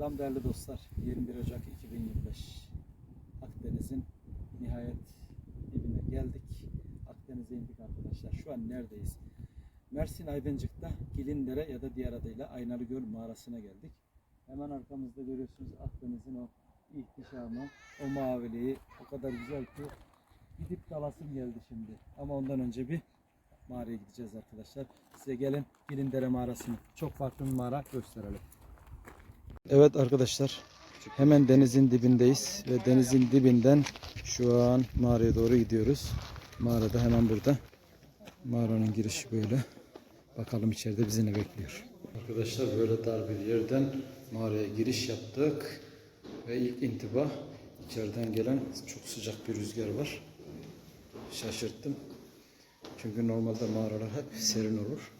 Selam değerli dostlar. 21 Ocak 2025. Akdeniz'in nihayet dibine geldik. Akdeniz'e indik arkadaşlar. Şu an neredeyiz? Mersin Ayvancık'ta Gilindere ya da diğer adıyla Aynalı Göl mağarasına geldik. Hemen arkamızda görüyorsunuz Akdeniz'in o ihtişamı, o maviliği o kadar güzel ki gidip dalasım geldi şimdi. Ama ondan önce bir mağaraya gideceğiz arkadaşlar. Size gelin Gilindere mağarasını çok farklı bir mağara gösterelim. Evet arkadaşlar hemen denizin dibindeyiz ve denizin dibinden şu an mağaraya doğru gidiyoruz. Mağarada hemen burada. Mağaranın girişi böyle. Bakalım içeride bizi ne bekliyor. Arkadaşlar böyle dar bir yerden mağaraya giriş yaptık. Ve ilk intiba içeriden gelen çok sıcak bir rüzgar var. Şaşırttım. Çünkü normalde mağaralar hep serin olur.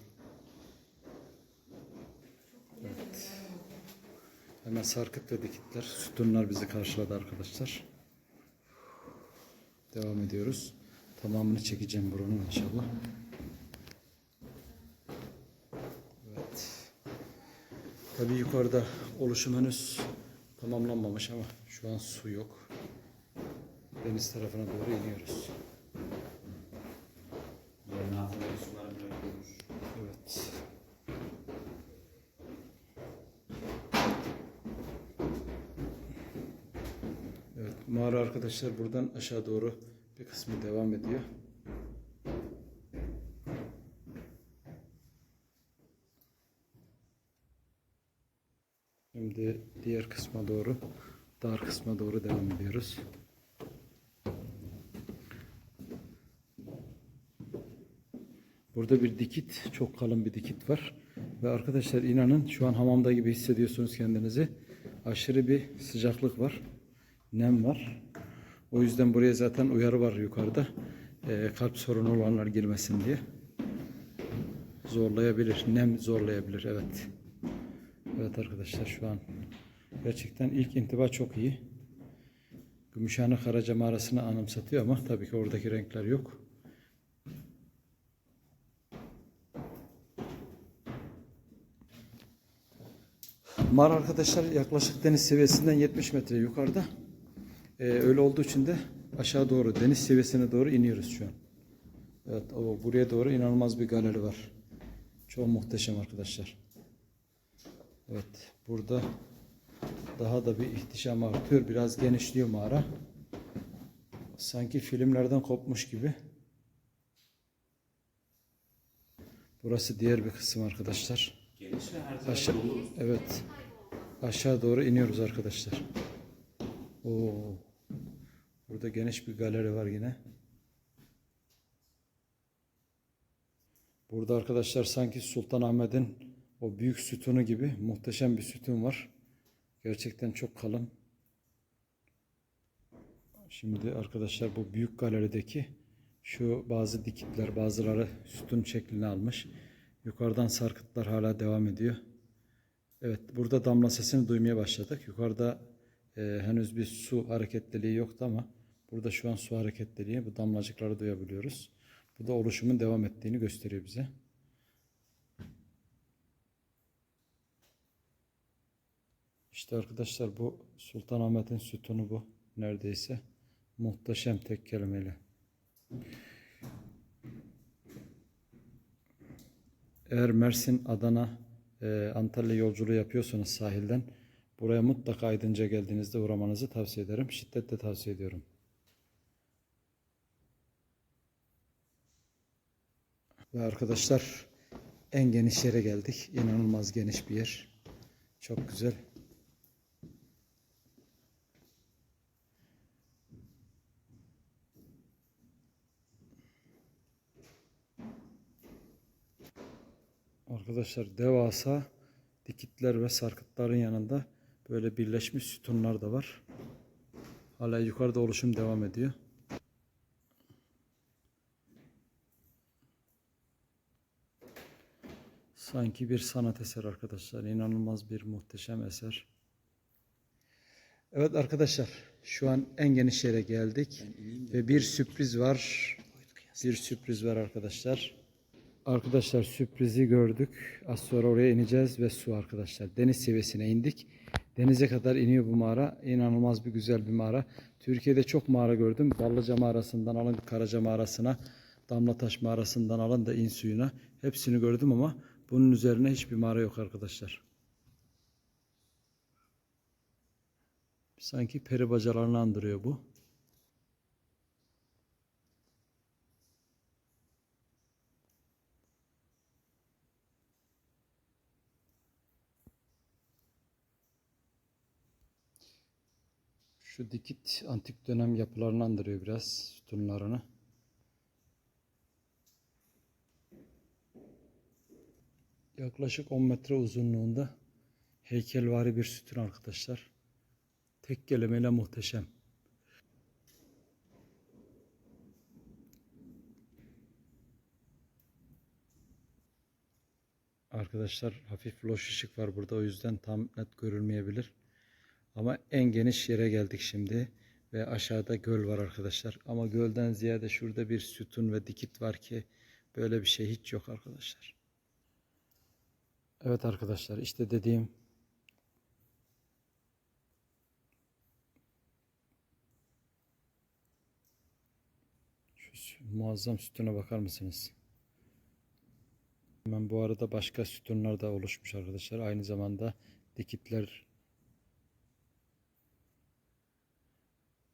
Hemen sarkıt ve dikitler, sütunlar bizi karşıladı arkadaşlar. Devam ediyoruz. Tamamını çekeceğim buranın inşallah. Evet. Tabii yukarıda oluşum henüz tamamlanmamış ama şu an su yok. Deniz tarafına doğru iniyoruz. Yerin altındaki suları bırakıyormuş. Evet. Evet, mağara arkadaşlar buradan aşağı doğru bir kısmı devam ediyor. Şimdi diğer kısma doğru, dar kısma doğru devam ediyoruz. Burada bir dikit, çok kalın bir dikit var. Ve arkadaşlar inanın şu an hamamda gibi hissediyorsunuz kendinizi. Aşırı bir sıcaklık var. Nem var. O yüzden buraya zaten uyarı var yukarıda. Ee, kalp sorunu olanlar girmesin diye. Zorlayabilir. Nem zorlayabilir. Evet. Evet arkadaşlar şu an gerçekten ilk intiba çok iyi. Gümüşhane Karaca mağarasını anımsatıyor ama tabii ki oradaki renkler yok. Mağara arkadaşlar yaklaşık deniz seviyesinden 70 metre yukarıda. Ee, öyle olduğu için de aşağı doğru deniz seviyesine doğru iniyoruz şu an. Evet o buraya doğru inanılmaz bir galeri var. Çok muhteşem arkadaşlar. Evet burada daha da bir ihtişam artıyor. Biraz genişliyor mağara. Sanki filmlerden kopmuş gibi. Burası diğer bir kısım arkadaşlar. Aşağı, evet. Aşağı doğru iniyoruz arkadaşlar. Oo. Burada geniş bir galeri var yine. Burada arkadaşlar sanki Sultanahmet'in o büyük sütunu gibi muhteşem bir sütun var. Gerçekten çok kalın. Şimdi arkadaşlar bu büyük galerideki şu bazı dikitler bazıları sütun şeklini almış. Yukarıdan sarkıtlar hala devam ediyor. Evet burada damla sesini duymaya başladık. Yukarıda e, henüz bir su hareketliliği yoktu ama burada şu an su hareketliliği bu damlacıkları duyabiliyoruz. Bu da oluşumun devam ettiğini gösteriyor bize. İşte arkadaşlar bu Sultanahmet'in sütunu bu neredeyse. Muhteşem tek kelimeyle. Eğer Mersin, Adana, e, Antalya yolculuğu yapıyorsanız sahilden buraya mutlaka Aydınca geldiğinizde uğramanızı tavsiye ederim. Şiddetle tavsiye ediyorum. Ve arkadaşlar en geniş yere geldik. İnanılmaz geniş bir yer. Çok güzel. Arkadaşlar devasa dikitler ve sarkıtların yanında böyle birleşmiş sütunlar da var. Hala yukarıda oluşum devam ediyor. Sanki bir sanat eseri arkadaşlar. İnanılmaz bir muhteşem eser. Evet arkadaşlar şu an en geniş yere geldik ve bir sürpriz var. Bir sürpriz var arkadaşlar. Arkadaşlar sürprizi gördük. Az sonra oraya ineceğiz ve su arkadaşlar. Deniz seviyesine indik. Denize kadar iniyor bu mağara. İnanılmaz bir güzel bir mağara. Türkiye'de çok mağara gördüm. Ballıca mağarasından alın Karaca mağarasına, Damlataş mağarasından alın da in suyuna. Hepsini gördüm ama bunun üzerine hiçbir mağara yok arkadaşlar. Sanki peri bacalarını andırıyor bu. Şu dikit antik dönem yapılarını andırıyor biraz sütunlarını. Yaklaşık 10 metre uzunluğunda heykelvari bir sütun arkadaşlar. Tek kelimeyle muhteşem. Arkadaşlar hafif loş ışık var burada o yüzden tam net görülmeyebilir. Ama en geniş yere geldik şimdi ve aşağıda göl var arkadaşlar. Ama gölden ziyade şurada bir sütun ve dikit var ki böyle bir şey hiç yok arkadaşlar. Evet arkadaşlar işte dediğim şu muazzam sütuna bakar mısınız? Hemen bu arada başka sütunlar da oluşmuş arkadaşlar. Aynı zamanda dikitler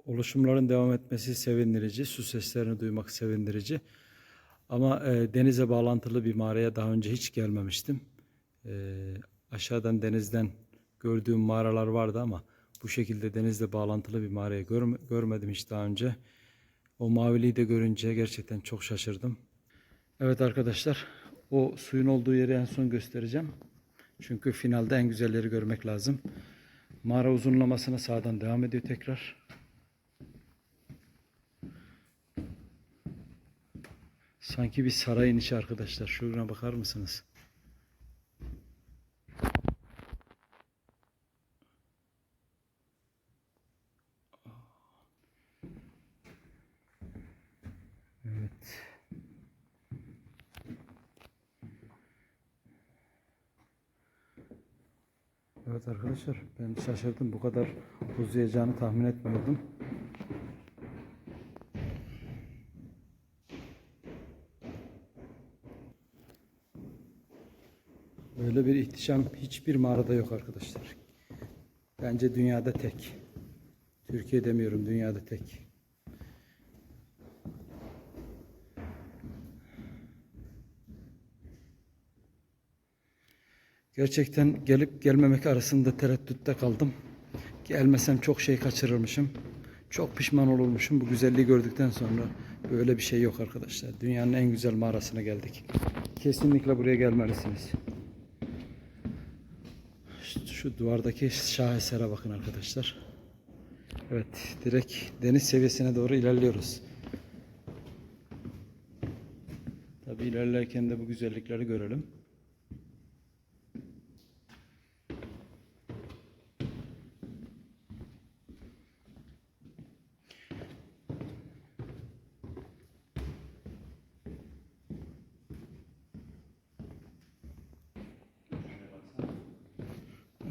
oluşumların devam etmesi sevindirici. Su seslerini duymak sevindirici. Ama e, denize bağlantılı bir mağaraya daha önce hiç gelmemiştim. E, aşağıdan denizden gördüğüm mağaralar vardı ama bu şekilde denizle bağlantılı bir mağarayı görme- görmedim hiç daha önce. O maviliği de görünce gerçekten çok şaşırdım. Evet arkadaşlar, o suyun olduğu yeri en son göstereceğim. Çünkü finalde en güzelleri görmek lazım. Mağara uzunlamasına sağdan devam ediyor tekrar. Sanki bir sarayın içi arkadaşlar. Şuruna bakar mısınız? Evet. Arkadaşlar ben şaşırdım. Bu kadar uzayacağını tahmin etmiyordum. Böyle bir ihtişam hiçbir mağarada yok arkadaşlar. Bence dünyada tek. Türkiye demiyorum dünyada tek. Gerçekten gelip gelmemek arasında tereddütte kaldım. Gelmesem çok şey kaçırırmışım. Çok pişman olurmuşum bu güzelliği gördükten sonra. Böyle bir şey yok arkadaşlar. Dünyanın en güzel mağarasına geldik. Kesinlikle buraya gelmelisiniz. Şu, şu duvardaki şahesere bakın arkadaşlar. Evet, direkt deniz seviyesine doğru ilerliyoruz. Tabi ilerlerken de bu güzellikleri görelim.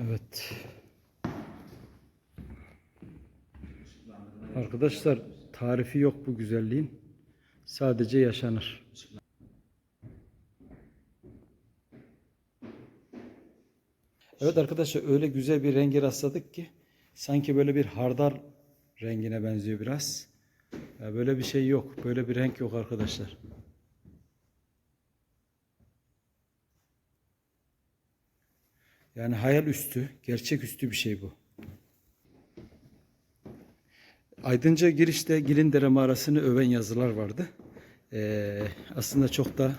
Evet. Arkadaşlar tarifi yok bu güzelliğin. Sadece yaşanır. Evet arkadaşlar öyle güzel bir rengi rastladık ki sanki böyle bir hardal rengine benziyor biraz. Böyle bir şey yok. Böyle bir renk yok arkadaşlar. Yani hayal üstü, gerçek üstü bir şey bu. Aydınca girişte Gilindere mağarasını öven yazılar vardı. Ee, aslında çok da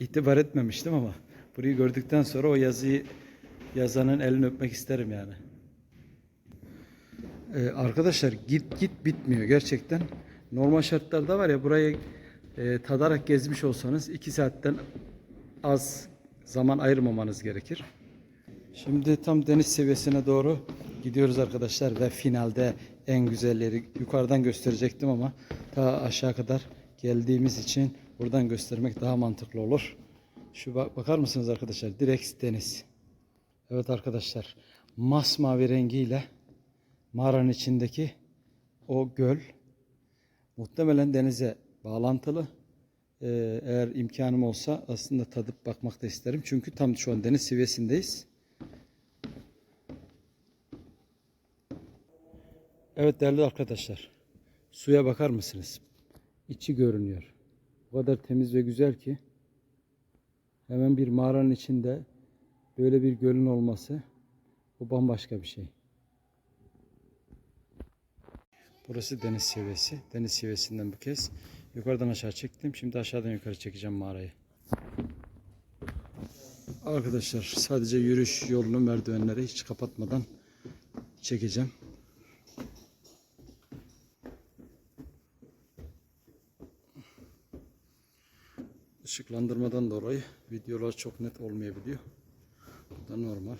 itibar etmemiştim ama burayı gördükten sonra o yazıyı yazanın elini öpmek isterim yani. Ee, arkadaşlar git git bitmiyor gerçekten. Normal şartlarda var ya burayı e, tadarak gezmiş olsanız iki saatten az zaman ayırmamanız gerekir. Şimdi tam deniz seviyesine doğru gidiyoruz arkadaşlar ve finalde en güzelleri yukarıdan gösterecektim ama ta aşağı kadar geldiğimiz için buradan göstermek daha mantıklı olur. Şu bak- bakar mısınız arkadaşlar? Direkt deniz. Evet arkadaşlar. Masmavi rengiyle mağaranın içindeki o göl muhtemelen denize bağlantılı. Ee, eğer imkanım olsa aslında tadıp bakmak da isterim. Çünkü tam şu an deniz seviyesindeyiz. Evet değerli arkadaşlar. Suya bakar mısınız? İçi görünüyor. O kadar temiz ve güzel ki hemen bir mağaranın içinde böyle bir gölün olması bu bambaşka bir şey. Burası deniz seviyesi. Deniz seviyesinden bu kez yukarıdan aşağı çektim. Şimdi aşağıdan yukarı çekeceğim mağarayı. Arkadaşlar sadece yürüyüş yolunu merdivenleri hiç kapatmadan çekeceğim. Işıklandırmadan dolayı videolar çok net olmayabiliyor. Bu da normal.